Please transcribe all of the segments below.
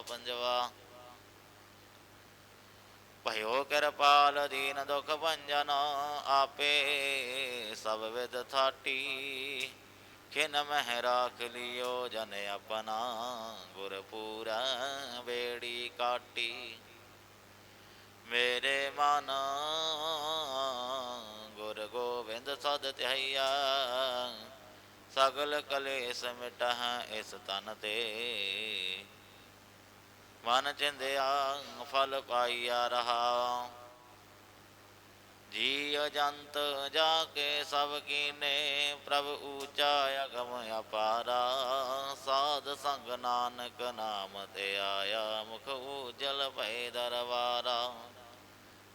ਪੰਜਵਾ। ਭਇਓ ਕਿਰਪਾਲ ਦੀਨ ਦੁਖ ਭੰਜਨ ਆਪੇ ਸਭ ਵਿਦ ਥਾਟੀ। ਖਿਨ ਮਹਿ ਰਾਖ ਲਿਓ ਜਨ ਆਪਣਾ ਗੁਰ ਪੂਰਾ ਬੇੜੀ ਕਾਟੀ। ਮੇਰੇ ਮਨ ਗੁਰ ਗੋਬਿੰਦ ਸਦ ਧਿਆਈਆ ਸਗਲ ਕਲੇਸ਼ ਮਿਟਹ ਇਸ ਤਨ ਤੇ। ਮਨ ਚਿੰਦਿਆ ਫਲ ਪਾਈਆ ਰਹਾ। ਜੀ ਅਜੰਤ ਜਾ ਕੇ ਸਭ ਕੀਨੇ, ਪ੍ਰਭ ਊਚਾ ਅਗਮ ਅਪਾਰਾ। ਸਾਧ ਸੰਗ ਨਾਨਕ ਨਾਮ ਤੇ ਆਇਆ, ਮੁਖ ਉਜਲ ਭੈ ਦਰਬਾਰਾ।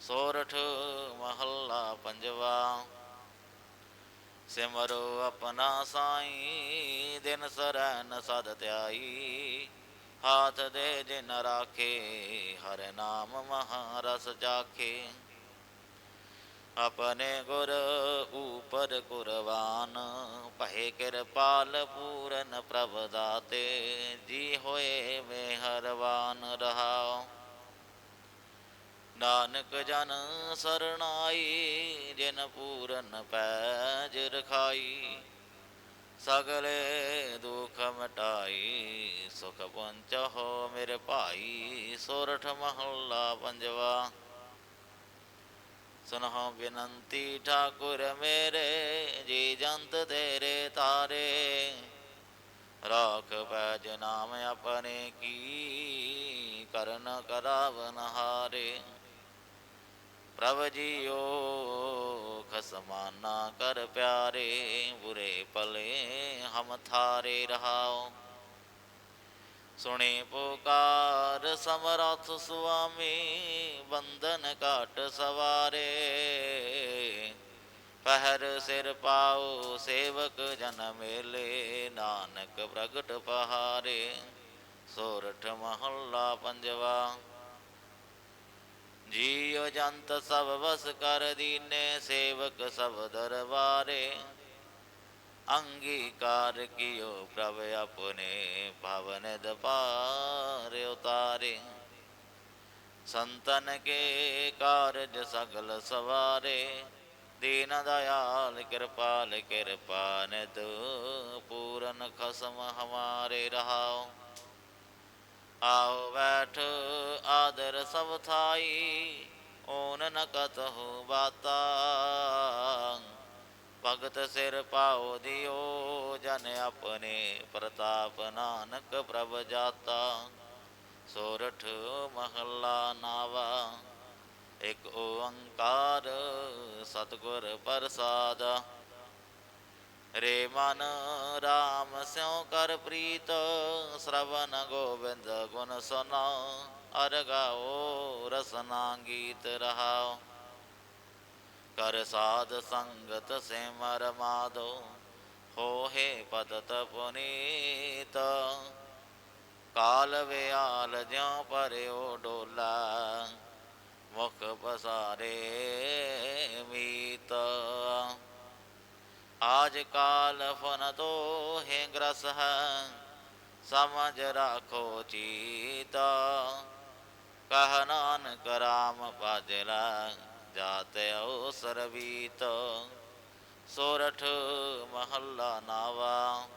ਸੋਰਠ ਮਹੱਲਾ ਪੰਜਵਾ। ਸਿਮਰੋ ਆਪਣਾ ਸਾਈ, ਦਿਨ ਸਰਨ ਸਦ ਧਿਆਈ। ਹਾਥ ਦੇ ਜਿਨ ਰਾਖੇ ਹਰ ਨਾਮ ਮਹਾਰਸ ਜਾਖੇ ਆਪਣੇ ਗੁਰ ਉਪਰ ਕੁਰਬਾਨ ਭਏ ਕਿਰਪਾਲ ਪੂਰਨ ਪ੍ਰਭ ਦਾਤੇ ਜੀ ਹੋਏ ਮਿਹਰਬਾਨ ਰਹਾਓ ਨਾਨਕ ਜਨ ਸਰਣਾਈ ਜਿਨ ਪੂਰਨ ਪੈਜ ਰਖਾਈ ਸਗਲੇ ਦੁਖ ਮਟਾਈ, ਸੁਖ ਪਹੁੰਚੋ ਮੇਰੇ ਭਾਈ, ਸੋਰਠ ਮਹੱਲਾ ਪੰਜਵਾ। ਸੁਨਹੁ ਬੇਨੰਤੀ ਠਾਕੁਰ ਮੇਰੇ, ਜੀ ਜੰਤ ਤੇਰੇ ਤਾਰੇ। ਰਾਖ ਪੈਜ ਨਾਮ ਆਪਣੇ ਕੀ, ਕਰਨ ਕਰਾਵਨ ਹਾਰੇ। ਪ੍ਰਭ ਜੀਓ ਖਸਮਾਨਾ ਕਰ ਪਿਆਰੇ, ਬੁਰੇ ਭਲੇ ਹਮ ਥਾਰੇ ਰਹਾਓ। ਸੁਣੇ ਪੁਕਾਰ, ਸਮਰਥ ਸੁਆਮੀ, ਬੰਧਨ ਘਾਟ ਸਵਾਰੇ। ਪਹਿਰ ਸਿਰ ਪਾਉ ਸੇਵਕ ਜਨ ਮੇਲੇ, ਨਾਨਕ ਪ੍ਰਗਟ ਪਹਾਰੇ। ਸੋਰਠ ਮਹੱਲਾ ਪੰਜਵਾ। ਜੀਉ ਜੰਤ ਸਭ ਵਸ ਕਰ ਦੀਨੇ, ਸੇਵਕ ਸਭ ਦਰਬਾਰੇ। ਅੰਗੀਕਾਰ ਕੀਓ ਪ੍ਰਭ ਆਪਣੇ ਭਵਨ ਦਪਾਰ ਉਤਾਰੇ। ਸੰਤਨ ਕੇ ਕਾਰਜ ਸਗਲ ਸਵਾਰੇ। ਦੀਨ ਦਇਆਲ ਕਿਰਪਾਲ ਕਿਰਪਾ ਨਿਤ ਪੂਰਨ ਖਸਮ ਹਮਾਰੇ ਰਹਾਓ। ਆਓ ਬੈਠ ਆਦਰ ਸਭ ਥਾਈ, ਓਨ ਨ ਕਤਹੁ ਬਾਤਾ। ਭਗਤ ਸਿਰ ਪਾਉ ਦਿਓ, ਜਨ ਆਪਣੇ ਪ੍ਰਤਾਪ ਨਾਨਕ ਪ੍ਰਭ ਜਾਤਾ। ਸੋਰਠ ਮਹੱਲਾ ਨਾਵਾ, ਇਕ ਓੰਕਾਰ ਸਤਿਗੁਰ ਪ੍ਰਸਾਦ। ਰੇ ਮਨ RAM ਸਿਉ ਕਰ ਪ੍ਰੀਤ ਸ਼ਰਵਨ ਗੋਬਿੰਦ ਗੁਣ ਸੁਨਾ, ਅਰ ਗਾਓ ਰਸਨਾ ਗੀਤ ਰਹਾਓ ਕਰ ਸਾਧ ਸੰਗਤ ਸਿਮਰ ਮਾਦੋ ਹੋਏ ਪਤਤ ਪੁਨੀਤ। ਕਾਲ ਵਿਆਲ ਜਿਉ ਪਰਿਓ ਡੋਲਾ, ਮੁਖ ਪਸਾਰੇ ਮੀਤ। ਆਜ ਕਾਲ ਫਨ ਤੋ ਹੈ ਗ੍ਰਸ ਹੈ, ਸਮਝ ਰਾਖੋ ਚੀਤ। ਕਹ ਨਾਨਕ ਰਾਮ ਪਾਜਲਾ ਜਾਤੇ ਅਵਸਰ ਬੀਤ। ਸੋਰਠ ਮਹੱਲਾ ਨਾਵਾ,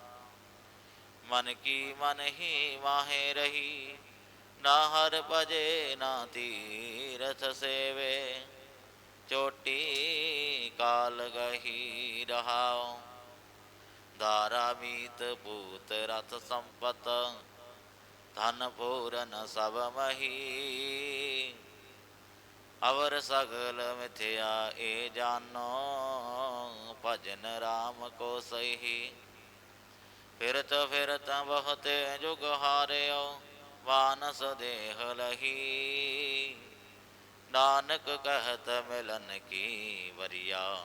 ਮਨ ਕੀ ਮਨ ਹੀ ਮਾਹੇ ਰਹੀ। ਨਾ ਹਰ ਭਜੇ ਨਾ ਤੀਰਥ ਸੇਵੇ। ਚੋਟੀ ਕਾਲ ਗਹੀ ਰਹਾਉ। ਦਾਰਾ ਮੀਤ ਭੂਤ ਰਤ ਸੰਪਤ, ਧਨ ਪੂਰਨ ਸਭ ਮਹੀ। ਅਵਰ ਸਗਲ ਮਿਥਿਆ ਏ ਜਾਨੋ, ਭਜਨ RAM ਕੋ ਸਹੀ। ਫਿਰਤ ਫਿਰਤ ਬਹੁਤ ਜੁਗ ਹਾਰਿਓ, ਵਾਨਸ ਦੇਹ ਲਹੀ। ਨਾਨਕ ਕਹਿਤ ਮਿਲਨ ਕੀ ਵਰਿਆ?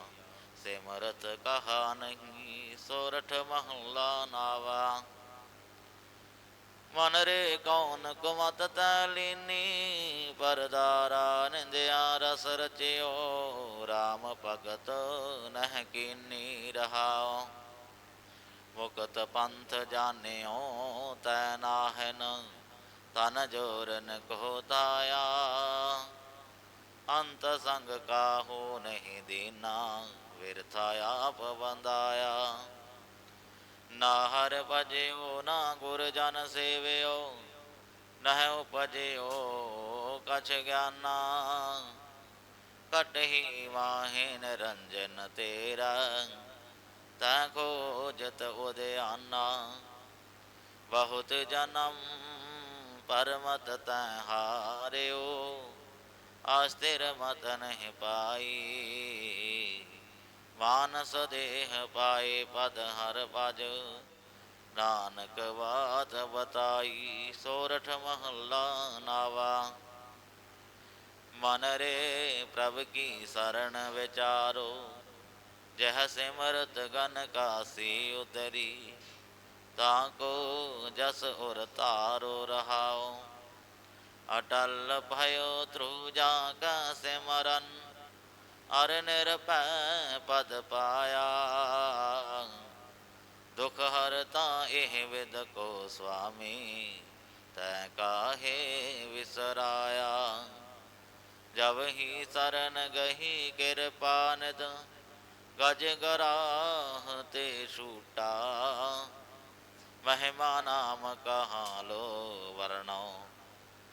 ਸਿਮਰਤ ਕਹਾ ਨਹੀਂ, ਸੋਰਠ ਮਹੱਲਾ ਨਾਵਾ। ਮਨ ਰੇ ਕੌਣ ਕੁਮਤ ਤਲੀਨੀ ਪਰਦਾਰਾ ਨਿੰਦਿਆ ਰਸ ਰਚਿਓ। RAM ਭਗਤ ਨਹਿ ਕੀਨੀ ਰਹਾਓ ਮੁਕਤ ਪੰਥ ਜਾਣਿਓ, ਤੈ ਨਾਹਨ ਤਨ ਜੋਰਨ ਕੋ ਤਾਇਆ। ਅੰਤ ਸੰਗ ਕਾਹੂ ਨਹੀਂ ਦੀਨਾ, ਵਿਰਥਾ ਆਪ ਬੰਦਾਇਆ ਨਾ ਹਰ ਭਜਿਓ, ਨਾ ਗੁਰ ਜਨ ਸੇਵਿਓ, ਨਹਿ ਉਪਜਿਓ ਕਛ ਗਿਆਨਾ। ਕਟਹੀ ਵਾਹੇ ਰੰਜਨ ਤੇਰਾ, ਤੈ ਖੋਜਤ ਉਦਿਆਨਾ। ਬਹੁਤ ਜਨਮ ਪਰਮਤ ਤੈ ਹਾਰਿਓ ਆਸਤਿਰ ਮਤ ਨਹੀਂ ਪਾਈ। ਮਾਨਸ ਦੇਹ ਪਾਏ ਪਦ ਹਰ ਭਜ। ਨਾਨਕ ਬਾਤ ਬਤਾਈ, ਸੋਰਠ ਮਹੱਲਾ ਨਾਵਾ। ਮਨ ਰੇ ਪ੍ਰਭ ਕੀ ਸਰਣ ਵਿਚਾਰੋ, ਜਹ ਸਿਮਰਤ ਗਨ ਕਾਸੀ ਉਤਰੀ। ਤਾਂ ਕੋ ਜਸ ਉਰ ਤਾਰੋ ਰਹਾਓ। ਅਟਲ ਭਇਓ ਤ੍ਰੂਜਾ ਕਾ ਸਿਮਰਨ, ਅਰ ਨਿਰਭੈ ਪਦ ਪਾਇਆ। ਦੁਖ ਹਰਤਾ ਇਹ ਵਿਦ ਕੋ ਸੁਆਮੀ, ਤੈ ਕਾਹੇ ਵਿਸਰਾਇਆ। ਜਬ ਹੀ ਸਰਨ ਗਹੀ ਕਿਰਪਾ ਨਿਦ ਗਜ ਗਰਾਹ ਤੇ ਛੂਟਾ। ਮਹਿਮਾ ਨਾਮ ਕਹਾ ਲੋ ਵਰਣੋ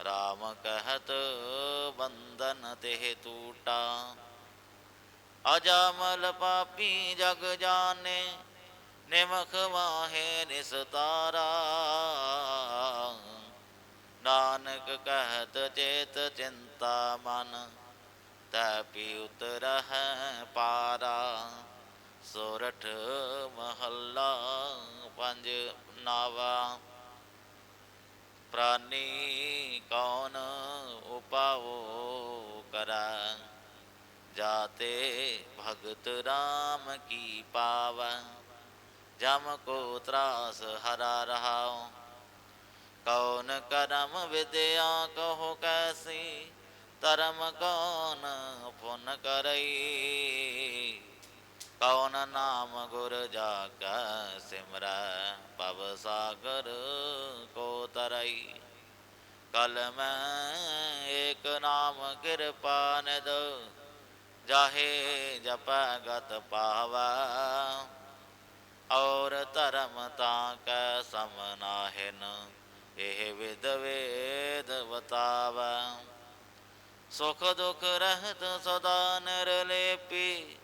ਰਾਮ ਕਹਿਤ ਬੰਦਨ ਤੇ ਟੂਟਾ ਅਜਾਮਲ ਪਾਪੀ ਜਗ ਜਾਣੇ, ਨਿਮਖ ਵਾਹੇ ਨਿਸਤਾਰਾ ਨਾਨਕ ਕਹਿਤ ਚੇਤ ਚਿੰਤਾ ਮਨ, ਤੈ ਪੀ ਉਤਰਹਿ ਪਾਰਾ। ਸੋਰਠ ਮਹੱਲਾ ਪੰਜ ਨਾਵਾ। ਪ੍ਰਾਨੀ ਕੌਣ ਉਪਾਵੋ ਕਰਾ? ਜਾਤੇ ਭਗਤ ਰਾਮ ਕੀ ਪਾਵੈ? ਜਮ ਕੋ ਤਰਾਸ ਹਰਾ ਰਹਾਉ। ਕੌਨ ਕਰਮ ਵਿਦਿਆ ਕਹੋ ਕੈਸੀ? ਧਰਮ ਕੌਣ ਪੁਨ ਕਰਈ? ਕੌਨ ਨਾਮ ਗੁਰ ਜਾਗੈ ਸਿਮਰੈ? ਪਵ ਸਾਗਰ ਕੋ ਤਰਈ। ਕਲ ਮੈਂ ਏਕ ਨਾਮ ਕਿਰਪਾ ਨਿਦ ਜਾਹੇ ਜਪੈ ਗਤ ਪਾਵੈ ਔਰ ਧਰਮ ਤਾਂ ਕੈ ਸਮ ਨਾਹਿਨ, ਇਹ ਵਿਦ ਵੇਦ ਬਤਾਵੈ ਸੁਖ ਦੁਖ ਰਹਿਤ ਸਦਾ ਨਿਰਲੇਪੀ,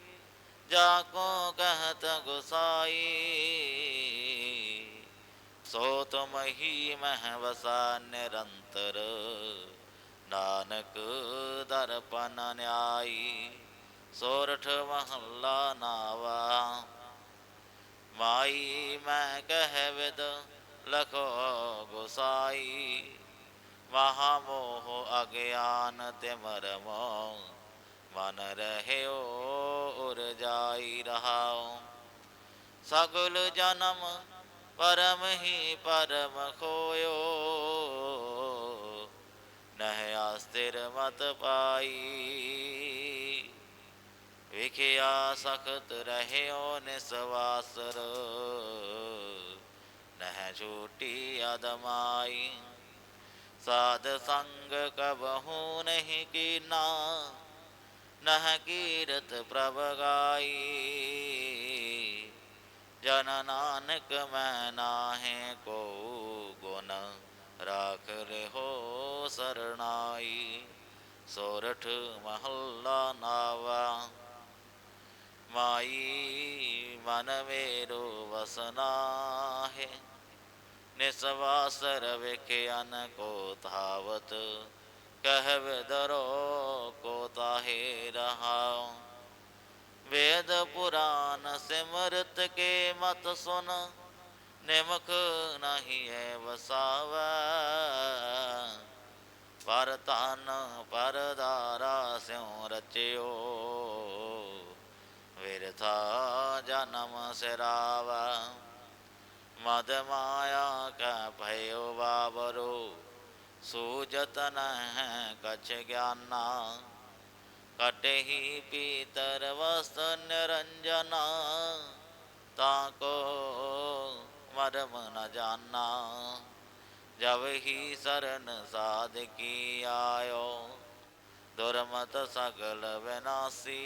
ਜਾ ਕੋ ਕਹਤ ਗੁਸਾਈ। ਸੋ ਤੁਮ ਹੀ ਮਹਿ ਵਸਾ ਨਿਰੰਤਰ, ਨਾਨਕ ਦਰਪਨ ਨਿਆਈ, ਸੋਰਠ ਮਹੱਲਾ ਨਾਵਾ। ਮਾਈ ਮੈਂ ਕਹਿ ਵਿਦ ਲਖੋ ਗੁਸਾਈ ਮਹਾ ਮੋਹ ਅਗਿਆਨ ਤੇ ਮਰਮੋ ਮਨ ਰਹਿਓ ਉਰ ਜਾਈ ਰਹਾਉ। ਸਗਲ ਜਨਮ ਪਰਮ ਹੀ ਪਰਮ ਖੋਇਓ। ਨਹਿ ਆਸਤਿਰ ਮਤ ਪਾਈ। ਵਿਖਿਆ ਸਖਤ ਰਹਿਓ ਨਿਸਵਾਸਰ ਨਹਿ ਛੂਟੀ ਅਦਮਾਈ। ਸਾਧ ਸੰਗ ਕਬਹੂ ਨਹੀਂ ਕੀਨਾ। ਨਹ ਕੀਰਤ ਪ੍ਰਭ ਗਾਈ। ਜਨ ਨਾਨਕ ਮੈਂ ਨਾਹੇ ਕੋ ਗੁਣ ਰਾਖ ਲਿਹੋ ਸਰਣਾਈ, ਸੋਰਠ ਮਹੱਲਾ ਨਾਵਾ। ਮਾਈ ਮਨ ਮੇਰੋ ਵਸਨਾ ਹੈ ਨਿਸਵਾਸਰ ਵੇਖਿਆਨ ਕੋ ਧਾਵਤ ਕਹਿ ਵਿਦਰੋ ਕੋ ਤਾਹੇ ਰਹਾਉ ਵੇਦ ਪੁਰਾਨ ਸਿਮਰਤ ਕੇ ਮਤ ਸੁਨ, ਨਿਮਕ ਨਹੀਂ ਹੈ ਵਸਾਵੈ। ਪਰ ਤਨ ਪਰਦਾਰਾ ਸਿਉ ਰਚਿਓ, ਵਿਰਥਾ ਜਨਮ ਸਿਰਾਵਾ। ਮਦ ਮਾਇਆ ਕਾ ਭਇਓ ਬਾਬਰੋ, ਸੂਜਤ ਨਹਿ ਕਛ ਗਿਆਨਾ। ਕਟਹਿ ਪੀਤਰ ਵਸਤ ਨਿਰੰਜਨਾ ਤਾ ਕੋ ਮਰਮ ਨ ਜਾਣਾ ਜਬ ਹੀ ਸਰਨ ਸਾਧ ਕੀ ਆਇਓ, ਦੁਰਮਤ ਸਗਲ ਵਿਨਾਸੀ।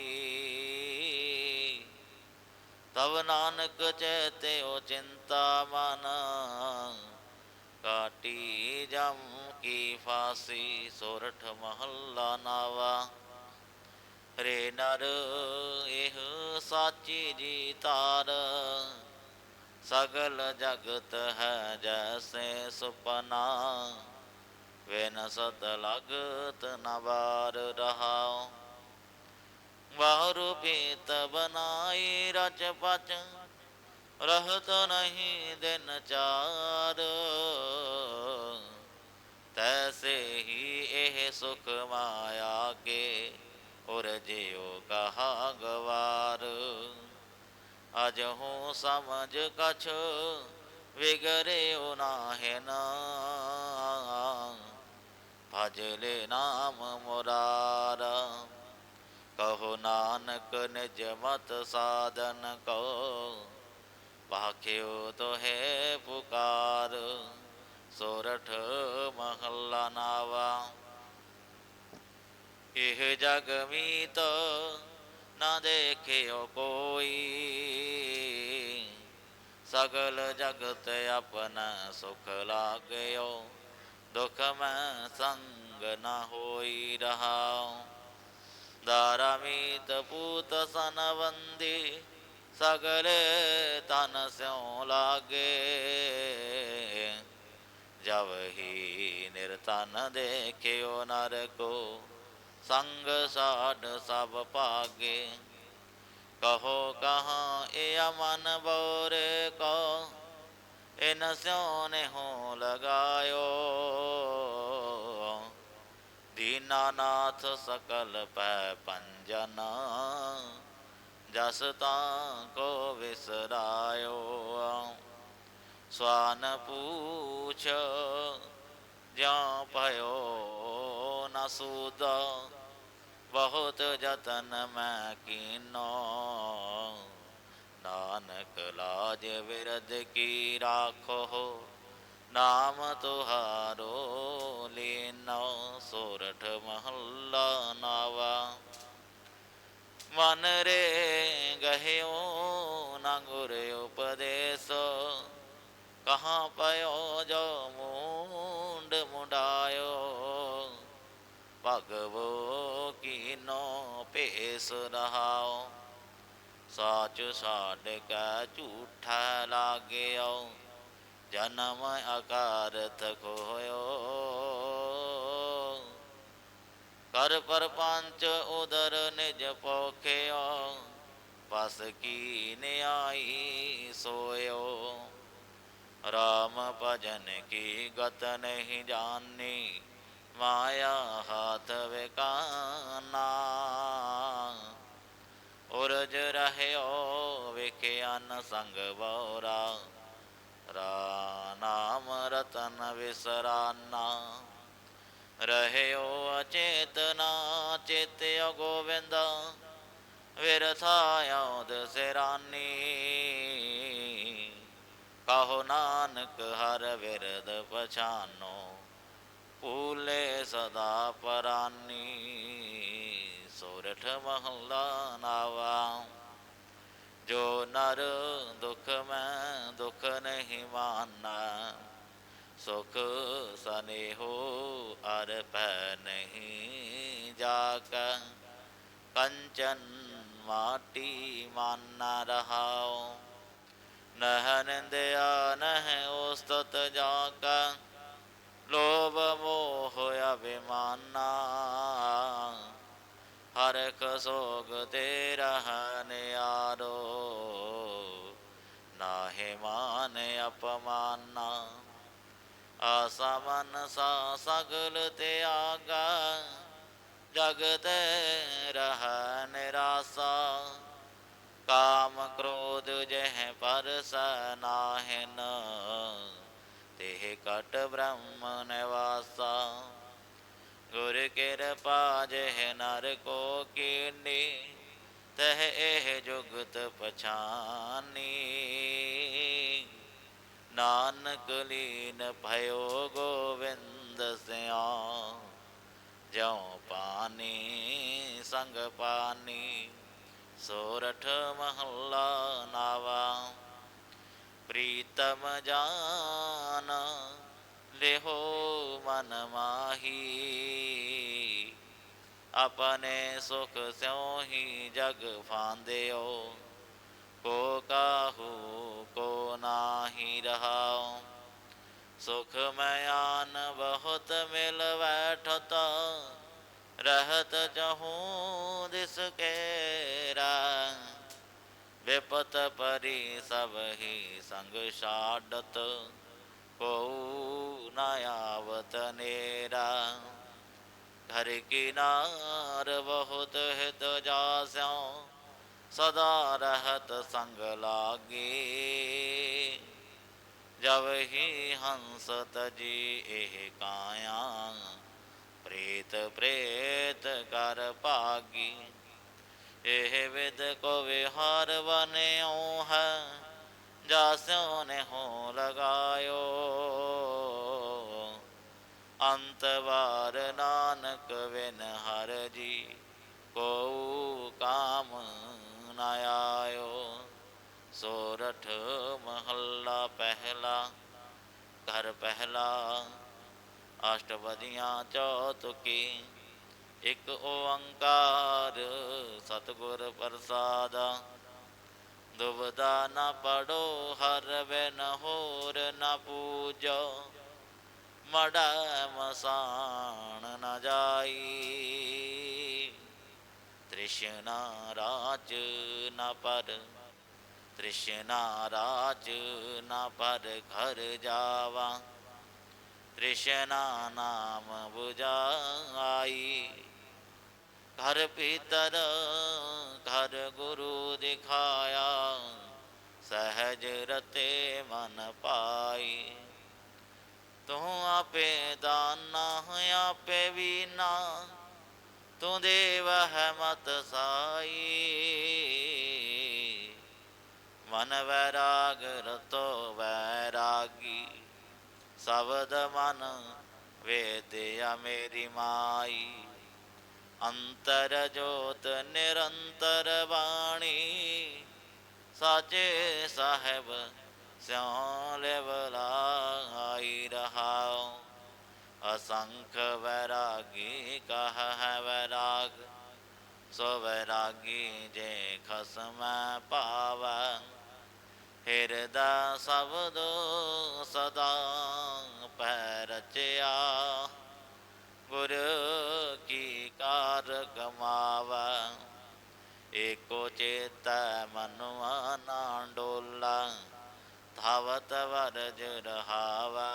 ਤਬ ਨਾਨਕ ਚੇਤਿਓ ਚਿੰਤਾ ਮਨ, ਕਾਟੀ ਜਮ ਕੀ ਫਾਸੀ, ਸੋਰਠ ਮਹੱਲਾ ਨਾਵਾ। ਰੇ ਨਰ, ਇਹ ਸਾਚੀ ਜੀ ਤਾਰ। ਸਗਲ ਜਗਤ ਹੈ ਜੈਸੇ ਸੁਪਨਾ। ਵੇਨ ਸਤ ਲਗਤ ਨਵਾਰ ਰਹਾਉ। ਵਾਰੂ ਪੀਤ ਬਨਾਈ ਰਚ ਪਚ। ਰਹਤ ਨਹੀਂ ਦਿਨ ਚਾਰ। ਤੈਸੇ ਹੀ ਇਹ ਸੁਖ ਮਾਇਆ ਕੇ। ਉਰ ਜਿਉ ਕਹਾ ਗਵਾਰ ਅਜ ਹੂੰ ਸਮਝ ਕਛ ਵਿਗਰਿਓ ਨਾਹਿ ਭਜ ਲੈ ਨਾਮ ਮੁਰਾਰਾ। ਕਹੋ ਨਾਨਕ ਨਿਜ ਮਤ ਸਾਧਨ ਕੋ ਭਾਖਿਓ ਤੋ ਪੁਕਾਰ। ਸੋਰਠ ਮਹੱਲਾ ਨਾਵਾ। ਇਹ ਜਗ ਮੀਤ ਨਾ ਦੇਖਿਓ ਕੋਈ। ਸਗਲ ਜਗਤ ਆਪਣਾ ਸੁਖ ਲਾਗਿਓ, ਦੁਖ ਮੈਂ ਸੰਗ ਨਾ ਹੋਈ ਰਹਾਉ। ਦਾਰਮੀਤ ਪੂਤ ਸਨਵੰਦੀ, ਸਗਲੇ ਤਨ ਸਿਉ ਲਾਗੇ। ਜਬ ਹੀ ਨਿਰਤਨ ਦੇਖਿਓ ਨਰ ਕੋ ਸੰਗ ਸਾਡ ਸਭ ਭਾਗੇ। ਕਹੋ ਕਹਾ ਇਹ ਮਨ ਬੋਰੇ ਕੋ, ਇਨ ਸਿਉ ਨੇ ਹੋ ਲਗਾਇਓ। ਦੀਨਾਨਾਥ ਸਕਲ ਪੈ ਪੰਜਨਾ, ਜਸ ਤਾਂ ਕੋ ਵਿਸਰਾਇਓ। ਸਵਾਨ ਪੂਛ ਜਾਂ ਭਇਓ। ਸੂਦ। ਬਹੁਤ ਜਤਨ ਮੈਂ ਕੀਨੋ। ਨਾਨਕ ਲਾਜ ਵਿਰਦ ਕੀ ਰਾਖੋ। ਨਾਮ ਤੁਹਾਰੋ ਲੀਨੋ। ਸੋਰਠ ਮਹੱਲਾ ਨਾਵਾ। ਮਨ ਰੇ ਗਹਿਓ ਨਾ ਗੁਰ ਉਪਦੇਸ। ਕਹਾਂ ਪਇਓ ਜੋ ਭਗਵੋ ਕੀਨੋ ਭੇਸ ਰਹਾਓ, ਸਾਚ ਸਾਡ ਕੈ ਝੂਠਾ ਲਾਗਿਓ, ਜਨਮ ਅਕਾਰਥ ਖੋਇਓ। ਕਰ ਪਰਪੰਚ ਉਦਰ ਨਿਜ ਪੋਖਿਓ, ਬਸ ਕੀ ਨਿਆਈ ਸੋਇਓ। ਰਾਮ ਭਜਨ ਕੀ ਗਤ ਨਹੀਂ ਜਾਣੀ ਮਾਇਆ ਹਾਥ ਵਿਕਾਨਾ ਉਰਜ ਰਹਿਓ ਵਿਖਿਆਨ ਸੰਗ ਬੋਰਾ ਰਾ ਨਾਮ ਰਤਨ ਵਿਸਰਾਨਾ। ਰਹਿਓ ਅਚੇਤਨਾ ਚੇਤਿਓ ਗੋਵਿੰਦ ਵਿਰਥਾ ਆਉਦ ਸਿਰਾਨੀ। ਕਹੋ ਨਾਨਕ ਹਰ ਵਿਰਦ ਪਛਾਨੋ। ਭੂਲੇ ਸਦਾ ਪਰਾਨੀ, ਸੋਰਠ ਮਹੱਲਾ ਨਾਵਾ। ਜੋ ਨਰ ਦੁਖ ਮੈਂ ਦੁਖ ਨਹੀਂ ਮਾਨਾ, ਸੁਖ ਸਨੇਹੋ ਅਰ ਪੈ ਨਹੀਂ ਜਾਕ ਕੰਚਨ ਮਾਟੀ ਮਾਨਾ ਰਹਾਓ ਨਹ ਨਿੰਦਿਆ ਨਹ ਉਸਤਤ ਜਾਕਾ ਲੋਭ ਮੋਹ ਅਭਿਮਾਨਾ, ਹਰ ਹਰਖ ਸੋਗ ਤੇ ਰਹਨ ਯਾਰੋ। ਨਾਹਿ ਮਾਨ ਅਪਮਾਨਾ, ਆਸਾ ਮਨ ਸਾ ਸਗਲ ਤਿਆਗਾ, ਜਗਤ ਰਹ ਰਾਸਾ ਕਾਮ ਕ੍ਰੋਧ ਜਹ ਪਰਸ ਨਾਹਿਨ ਤੇ ਕਟ ਬ੍ਰਹਮ ਨਿਵਾਸਾ। ਗੁਰ ਕਿਰਪਾ ਜਹ ਨਰ ਕੋ ਕੀਨੀ, ਤਹ ਇਹ ਜੁਗਤ ਪਛਾਨੀ। ਨਾਨਕ ਲੀਨ ਭਇਓ ਗੋਵਿੰਦ ਸਿਆ, ਜਿਉ ਪਾਨੀ ਸੰਗ ਪਾਨੀ। ਸੋਰਠ ਮਹੱਲਾ ਨਾਵਾ ਪ੍ਰੀਤਮ ਜਾਨ, ਲਿਹੋ ਮਨ ਮਾਹੀ। ਆਪਣੇ ਸੁਖ ਸਿਉ ਹੀ ਜਗ ਫਾਂਦਿਓ, ਕੋ ਕਾਹੂ, ਕੋ ਨਾਹੀ ਰਹਾਉ। ਸੁਖ ਮਿਆਨ ਬਹੁਤ ਮਿਲ ਬੈਠਤ ਰਹਤ ਜਹੂੰ ਦਿਸ ਕੇਰਾ। ਵਿਪਤ ਪਰੀ ਸਭ ਹੀ ਸੰਗ ਛਾੜਤ ਕੋ ਨਾ ਆਵਤ ਨੇਰਾ। ਘਰ ਕਿਨਾਰ ਬਹੁਤ ਹਿਤ ਜਾਸਿਓ, ਸਦਾ ਰਹਤ ਸੰਗ ਲਾਗੇ। ਜਬ ਹੀ ਹੰਸ ਤਜੀ ਇਹ ਕਾਇਆ, ਪ੍ਰੇਤ ਪ੍ਰੇਤ ਕਰ ਭਾਗੀ। ਇਹ ਵਿਦ ਕੋ ਵਿਹਾਰ ਬਨਿਓ ਹੈ ਜਾਸਿਓ ਨੇ ਹੋ ਲਗਾਇਓ। ਅੰਤ ਵਾਰ ਨਾਨਕ ਵਿਨ ਹਰ ਜੀ ਕੋ ਕਾਮ ਨ ਆਇਓ। ਸੋਰਠ ਮਹੱਲਾ ਪਹਿਲਾ, ਘਰ ਪਹਿਲਾ, ਅਸ਼ਟਪਦੀਆਂ ਚੌਤੁਕੀ ਇਕ ਓੰਕਾਰ ਸਤਿਗੁਰ ਪ੍ਰਸਾਦਾ। ਦੁਬਦਾ ਨਾ ਪੜੋ ਹਰ ਬਿਨ ਹੋਰ ਨ ਪੂਜੋ। ਮੜਾ ਮਸਾਣ ਨ ਜਾਈ। ਤ੍ਰਿਸ਼ਨਾ ਰਾਜ ਨ ਪਰ, ਤ੍ਰਿਸ਼ਨਾ ਰਾਜ ਨ ਪਰ ਘਰ ਜਾਵਾ। ਤ੍ਰਿਸ਼ਨਾ ਨਾਮ 부ਜਾਈ ਘਰ ਭੀਤਰ ਘਰ ਗੁਰੂ ਦਿਖਾਇਆ। ਸਹਜ ਰਤੇ ਮਨ ਪਾਈ। ਤੂੰ ਆਪੇ ਦਾਨਾ ਆਪੇ ਵੀਨਾ। ਤੂੰ ਦੇਵ ਹੈ ਮਤ ਸਾਈ। ਮਨ ਵੈਰਾਗ ਰਤੋ ਵੈਰਾਗੀ। ਸਬਦ ਮਨ ਵੇਦਿਆ ਮੇਰੀ ਮਾਈ। ਅੰਤਰ ਜੋਤ ਨਿਰੰਤਰ ਬਾਣੀ, ਸਾਚੇ ਸਾਹਿਬ ਸਿਉ ਲਿਵਲਾਈ ਰਹਾਉ। ਅਸੰਖ ਵੈਰਾਗੀ ਕਹ ਹੈ ਵੈਰਾਗ, ਸੋ ਵੈਰਾਗੀ ਜੇ ਖਸਮ ਪਾਵੈ ਹਿਰਦਾ ਸਬਦੋ ਸਦਾ ਪੈ ਰਚਿਆ ਗੁਰ ਕੀ ਕਾਰ ਕਮਾਵਾ ਏਕੋ ਚੇਤ ਮਨੁਆ ਨਾ ਡੋਲਾ, ਧਾਵਤ ਵਰਜ ਰਹਾਵਾ।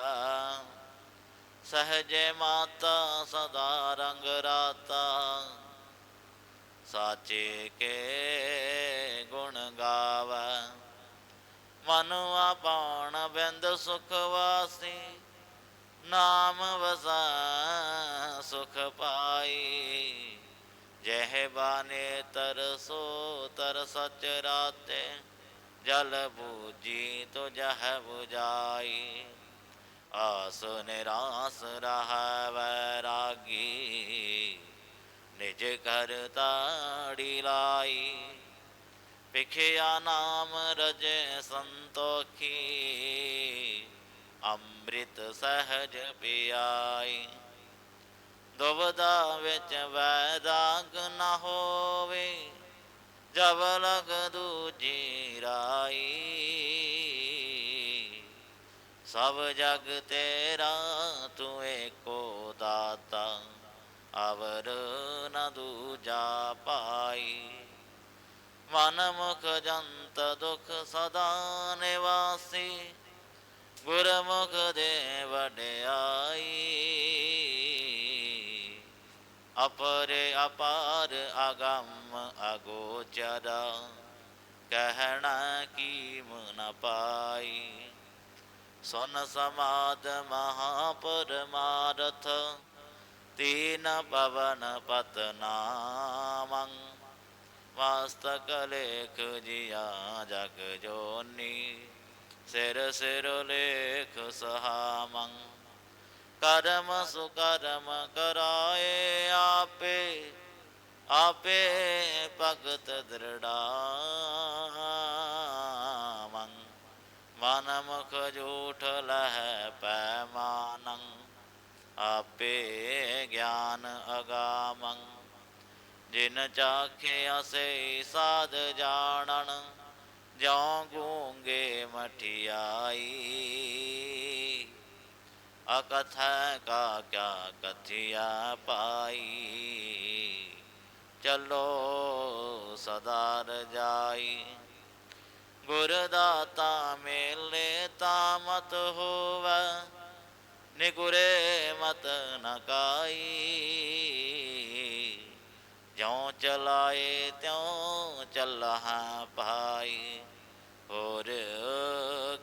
ਸਹਜੇ ਮਾਤਾ ਸਦਾ ਰੰਗ ਰਾਤਾ, ਸਾਚੇ ਕੇ ਗੁਣ ਗਾਵਾ। ਮਨੁਆ ਪਾਣ ਬਿੰਦ ਸੁਖ ਵਾਸੀ, ਨਾਮ ਵਸਾ ਸੁਖ ਪਾਈ। ਜਹ ਬਾਨੇ ਤਰਸੋ ਤਰ ਸਚ ਰਾਤੇ, ਜਲ ਬੂਜੀ ਤੋ ਜਹ 부ਜਾਈ ਆਸ ਨਿਰਾਸ ਰਹ ਵੈਰਾਗੀ ਨਿਜ ਘਰ ਤਾੜੀ ਲਾਈ। ਵਿਖਿਆ ਨਾਮ ਰਜੇ ਸੰਤੋਖੀ, ਅੰਮ੍ਰਿਤ ਸਹਜ ਪਿਆਈ। ਦੁਬਦਾ ਵਿੱਚ ਵੈਦਾਗ ਨਾ ਹੋਵੇ, ਜਬ ਲਗ ਦੂਜੀ ਰਾਈ। ਸਭ ਜਗ ਤੇਰਾ ਤੂੰ ਏਕੋ ਦਾਤਾ, ਅਵਰ ਨ ਦੂਜਾ ਪਾਈ। ਮਨ ਮੁਖ ਜੰਤ ਦੁਖ ਸਦਾ ਨਿਵਾਸੀ, ਗੁਰਮੁਖ ਦੇ ਵਡਿਆਈ ਅਪਰੇ ਅਪਾਰ ਅਗੰਮ ਅਗੋਚਰ, ਕਹਿਣਾ ਕੀਮ ਨ ਪਾਈ। ਸੁਨ ਸਮਾਦ ਮਹਾਪਰਮਾਰਥ, ਤੀਨ ਪਵਨ ਪਤਨਾਮੰ। ਮਸਤਕ ਲੇਖ ਜਿਆ ਜਗ ਜੋਨੀ। ਸਿਰ ਸਿਰ ਲੇਖ ਸਹਾਮੰ ਕਰਮ ਸੁਕਰਮ ਕਰਾਏ ਆਪੇ। ਆਪੇ ਭਗਤ ਦ੍ਰਿੜਾਮੰ ਮਨ ਮੁਖ ਜੂਠ ਲਹਿ ਪੈਮਾਨੰ ਆਪੇ ਗਿਆਨ ਅਗਾਮੰ ਜਿਨ ਚਾਖਿਆ ਸੇ ਸਾਧ ਜਾਣਨ, ਜਿਉ ਗੂੰਗੇ ਮਠਿਆਈ। ਅਕਥ ਕਾ ਕਿਆ ਕਥਿਆ ਪਾਈ। ਚਲੋ ਸਦਾ ਰਜਾਈ। ਗੁਰ ਦਾਤਾ ਮੇਲੇ ਤਾ ਮਤ ਹੋਵੇ, ਨਿਗੁਰੇ ਮਤ ਨਕਾਈ ਜਿਉ ਚਲਾਏ ਤਿਉ ਚੱਲਹਾ ਪਾਈ ਹੋਰ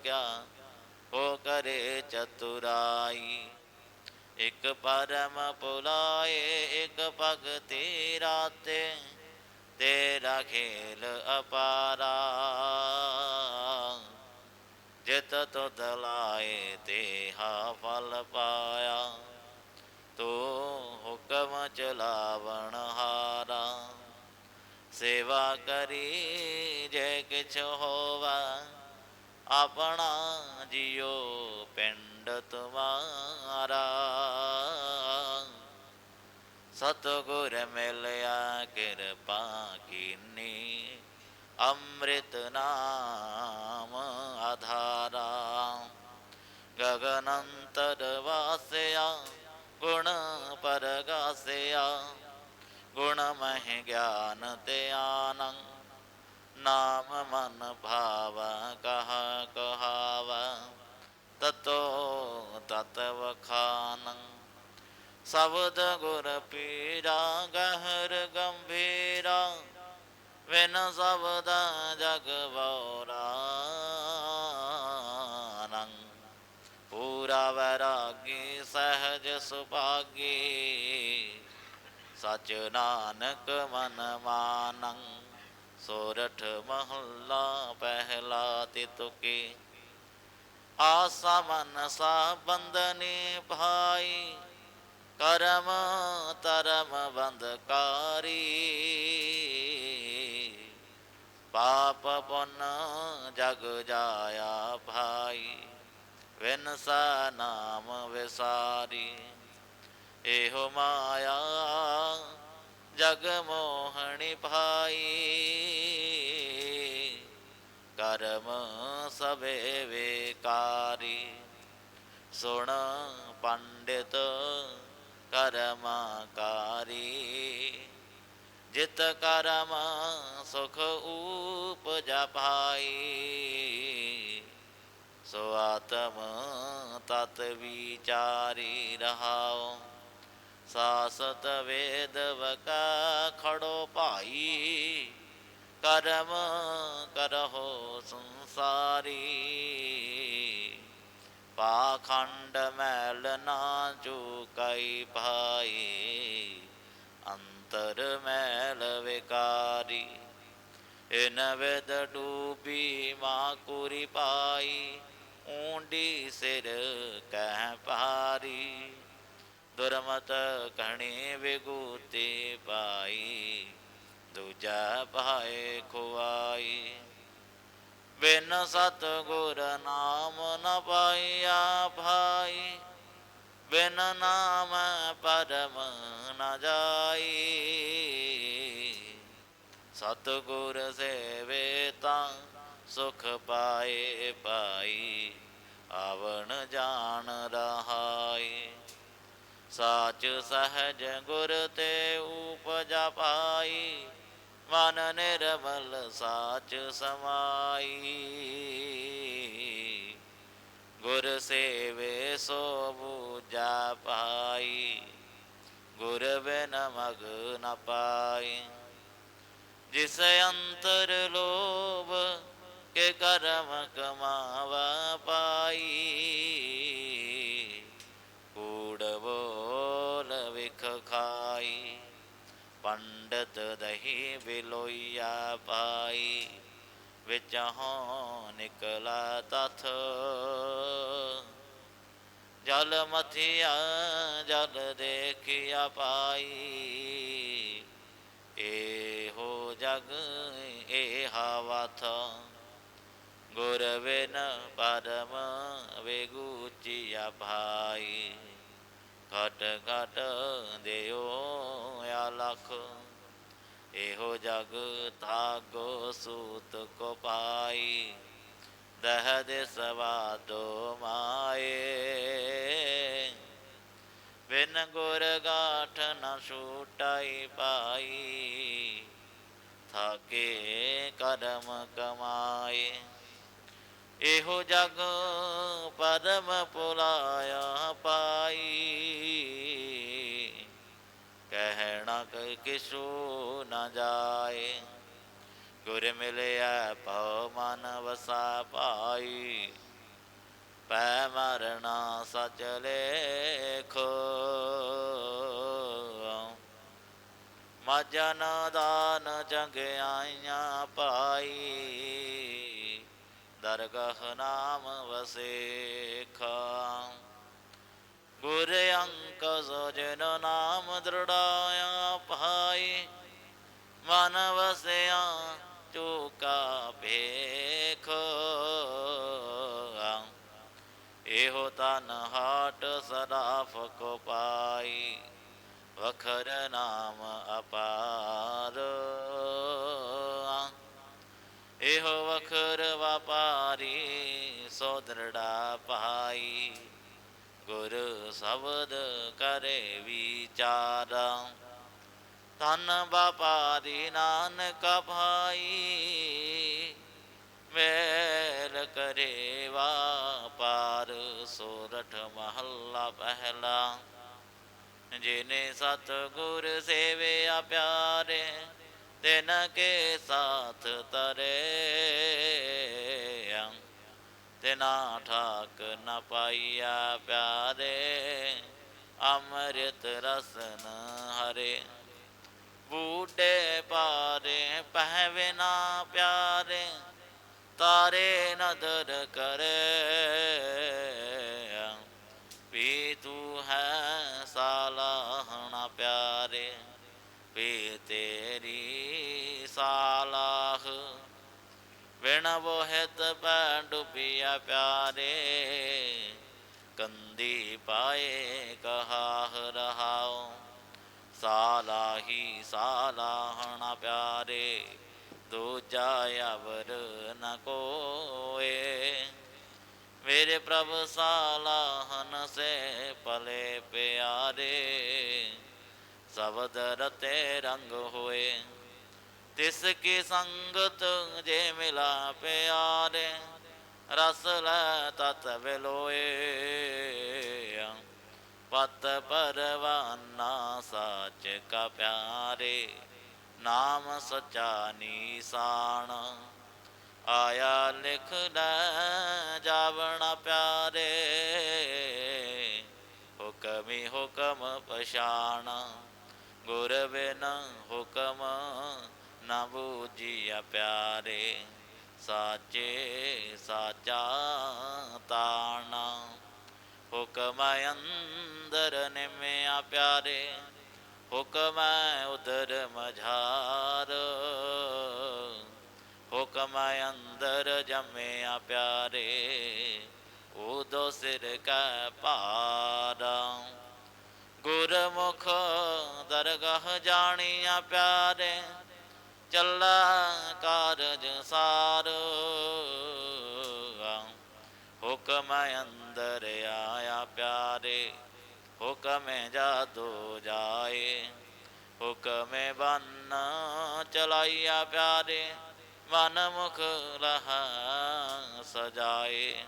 ਕਿਆ ਹੋ ਕਰੇ ਚਤੁਰਾਈ। ਇਕ ਪਰਮ ਪੁਲਾਏ, ਇਕ ਭਗਤੀ ਰਾਤੇ, ਤੇਰਾ ਖੇਲ ਅਪਾਰਾ। ਜਿਤ ਤੁਧ ਲਾਏ ਤੇ ਹਾ ਫਲ ਪਾਇਆ। ਤੋ ਹੁਕਮ ਚਲਾਵਣ ਹਾਰਾ। ਸੇਵਾ ਕਰੀ ਜੇ ਕਿਛ ਹੋਵਾ, ਆਪਣਾ ਜਿਉ ਪਿੰਡ ਤੁਮਾਰਾ। ਸਤਿਗੁਰ ਮਿਲਿਆ, ਕਿਰਪਾ ਕੀਨੀ, ਅੰਮ੍ਰਿਤ ਨਾਮ ਆਧਾਰਾ। ਗਗਨੰਤਰ ਵਾਸਿਆ ਗੁਣ ਪਰਗਾਸਿਆ, ਗੁਣ ਮਹਿ ਗਿਆਨ ਤੇ ਆਨੰਦ ਨਾਮ ਮਨ ਭਾਵ ਕਹ ਕਹਾਵ, ਤਤੋ ਤਤ ਵਖਾਨੰ। ਸ਼ਬਦ ਗੁਰ ਪੀਰਾ ਗਹਿਰ ਗੰਭੀਰਾ ਵਿਨ ਸ਼ਬਦ ਜਗ ਵੌਰਾਨੰ ਪੂਰਾ ਵੈਰਾਗੀ ਸਹਿਜ ਸੁਭਾਗੀ ਸਚ ਨਾਨਕ ਮਨ ਮਾਨੰ, ਸੋਰਠ ਮਹੱਲਾ ਪਹਿਲਾ ਤਿਤੁਕੀ ਆਸਾ ਮਨਸਾ ਬੰਦਨੀ ਭਾਈ, ਕਰਮ ਧਰਮ ਬੰਦਕਾਰੀ ਪਾਪ ਪੁੰਨ ਜਗ ਜਾਇਆ ਭਾਈ। ਵਿਨਸਾ ਨਾਮ ਵਿਸਾਰੀ, ਇਹੋ ਮਾਇਆ ਜਗ ਮੋਹਣੀ ਭਾਈ ਕਰਮ ਸਭੇ ਵੇਕਾਰੀ, ਸੁਣ ਪੰਡਿਤ ਕਰਮਾਕਾਰੀ। ਜਿਤ ਕਰਮ ਸੁਖ ਊਪਜਾ ਪਾਈ ਸੋ ਆਤਮ ਤਤ ਵਿਚਾਰੀ ਰਹਾਓ ਸਾਸਤ ਵੇਦ ਵਕਾ ਖੜੋ ਭਾਈ। ਕਰਮ ਕਰਹੋ ਸੰਸਾਰੀ। ਪਾਖੰਡ ਮੈਲ ਨਾ ਚੁਕਾਈ ਭਾਈ। ਅੰਤਰ ਮੈਲ ਵਿਕਾਰੀ। ਇਨ ਵਿਦ ਡੂਬੀ ਮਾ ਕੁਰੀ ਪਾਈ। ਊਂਡੀ ਸਿਰ ਕਹਿ ਪਾਰੀ ਦੁਰਮਤ ਕਹਣੀ ਵਿਗੂਤੀ ਪਾਈ, ਦੂਜਾ ਭਾਏ ਖੁਆਈ। ਬਿਨ ਸਤ ਗੁਰ ਨਾਮ ਨ ਪਾਈਆ ਭਾਈ, ਬਿਨ ਨਾਮ ਪਰਮ ਨ ਜਾਈ। ਸਤ ਗੁਰ ਸੇਵੇ ਤਾਂ ਸੁਖ ਪਾਏ ਪਾਈ ਆਵਣ ਜਾਣ ਰਹਾਈ ਸਾਚ ਸਹਜ ਗੁਰ ਤੇ ਉਪਜਾ ਪਾਈ, ਮਨ ਨਿਰਮਲ ਸਾਚ ਸਮਾਈ। ਗੁਰ ਸੇਵੇ ਸੋ ਬੂਜਾ ਪਾਈ, ਗੁਰ ਬਿਨ ਮਗ ਨ ਪਾਈ। ਜਿਸ ਅੰਤਰ ਲੋਭ ਕੇ ਕਰਮ ਕਮਾਵਾ ਪਾਈ। ਕੂੜ ਬੋਲ ਵਿਖ ਖਾਈ। ਪੰਡਤ ਦਹੀ ਬਿਲੋਈਆ ਪਾਈ। ਵਿੱਚ ਹੋਂ ਨਿਕਲਾ ਤਥ। ਜਲ ਮਥਿਆ, ਜਲ ਦੇਖਿਆ ਪਾਈ। ਏ ਹੋ ਜਗ, ਇਹ ਹਵਥ ਗੁਰ ਬਿਨ ਪਰਮ ਵੇਗੂਚਿਆ ਭਾਈ। ਘਟ ਘਟ ਦਿਓ ਅਲਖ ਇਹੋ ਜਗ ਤਾਗੋ ਸੂਤ ਕੋ ਪਾਈ। ਦਹ ਦੇ ਸਵਾਦੋ ਮਾਏ। ਬਿਨ ਗੁਰ ਗਾਠ ਨ ਛੂਟਾਈ ਪਾਈ। ਥਾਕੇ ਕਰਮ ਕਮਾਏ। ਇਹੋ ਜਗ ਪਰਮ ਪੁਲਾਇਆ ਪਾਈ। ਕਹਿਣਾ ਕਿ ਕਿਸੂ ਨ ਜਾਏ। ਗੁਰ ਮਿਲਿਆ ਭਉ ਮਨ ਵਸਾ ਪਾਈ ਪੈ ਮਰਣਾ ਸਚ ਲੇਖੋ। ਮਜਨ ਦਾਨ ਚੰਗਿਆਈਆਂ ਪਾਈ। ਦਰਗਹ ਨਾਮ ਵਸੇਖਾ। ਗੁਰ ਅੰਕ ਸੋਜਨ ਨਾਮ ਦ੍ਰਿੜਾਇਆ ਭਾਈ। ਮਨ ਵਸਿਆ ਚੂਕਾ ਭੇਖ। ਇਹੋ ਤਨ ਹਾਟ ਸਦਾਫ ਕੋ ਪਾਈ। ਵਖਰ ਨਾਮ ਅਪਾਰ। ਇਹੋ ਵਖਰ ਵਪਾਰੀ, ਸੋ ਭਾਈ। ਗੁਰ ਸ਼ਬਦ ਕਰੇ ਵਿਚਾਰਾ। ਤਨ ਵਪਾਰੀ ਨਾਨਕ ਭਾਈ ਵੇਲ ਕਰੇ ਵਾਪਾਰ, ਸੋਰਠ ਮਹੱਲਾ ਪਹਿਲਾ। ਜਿਨੇ ਸਤ ਗੁਰ ਸੇਵਿਆ ਪਿਆਰੇ ਤਿਨ ਕੇ ਸਾਥ ਤਰੇ ਤਿਨਾ ਠਾਕ ਨ ਪਾਈਆ ਪਿਆਰੇ, ਅੰਮ੍ਰਿਤ ਰਸਨ ਹਰੇ। ਬੂਟੇ ਪਾਰੇ ਪਹਿਵੇ ਨਾ ਪਿਆਰੇ, ਤਾਰੇ ਨਦਰ ਕਰੇ। ਸਾਲਾਹ ਵਿਣ ਬੋਹਿਤ ਪੈ ਡੁਬਿਆ ਪਿਆਰੇ, ਕੰਦੀ ਪਾਏ ਕਹਾਹ ਰਹਾਉ। ਸਾਲਾਹੀ ਸਾਲਾਹਣਾ ਪਿਆਰੇ, ਦੂਜਾ ਅਵਰ ਨ ਕੋਏ। ਮੇਰੇ ਪ੍ਰਭ ਸਾਲਾਹਨ ਸੇ ਪਲੇ ਪਿਆਰੇ, ਸਬਦ ਰਤੇ ਰੰਗ ਹੋਏ। ਤਿਸ ਕੀ ਸੰਗਤ ਜੇ ਮਿਲਾ ਪਿਆਰੇ, ਰਸ ਲੈ ਤਤ ਵਿਲੋਏ। ਪਤ ਪਰਵਾਨਾ ਸਾਚ ਕਾ ਪਿਆਰੇ, ਨਾਮ ਸਚਾ ਨੀਸਾਨ। ਆਇਆ ਲਿਖ ਲੈ ਜਾਵਣਾ ਪਿਆਰੇ, ਹੁਕਮੀ ਹੁਕਮ ਪਛਾਣ। ਗੁਰ ਬਿਨ ਹੁਕਮ ਨਾ ਬੂਝੀਆ ਪਿਆਰੇ, ਸਾਚੇ ਸਾਚਾ ਤਾਣਾ। ਹੁਕਮ ਅੰਦਰ ਨਿਮਿਆ ਪਿਆਰੇ, ਹੁਕਮ ਉਦਰ ਮਝਾਰ। ਹੁਕਮ ਅੰਦਰ ਜਮਿਆ ਪਿਆਰੇ, ਉਦੋ ਸਿਰ ਕੈ ਪਾਰਾ ਗੁਰਮੁਖ ਦਰਗਾਹ ਜਾਣੀਆ ਪਿਆਰੇ ਚੱਲਾ ਕਾਰਜ ਸਾਰ। ਹੁਕਮ ਅੰਦਰ ਆਇਆ ਪਿਆਰੇ, ਹੁਕਮ ਜਾਦੋ ਜਾਏ। ਹੁਕਮ ਬੰਨ ਚਲਾਈਆ ਪਿਆਰੇ, ਮਨ ਮੁਖ ਰਹਾ ਸਜਾਏ।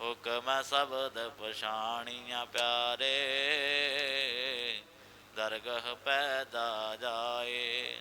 ਹੁਕਮ ਸ਼ਬਦ ਪਛਾਣੀਆਂ ਪਿਆਰੇ, ਦਰਗਹ ਪੈਦਾ ਜਾਏ।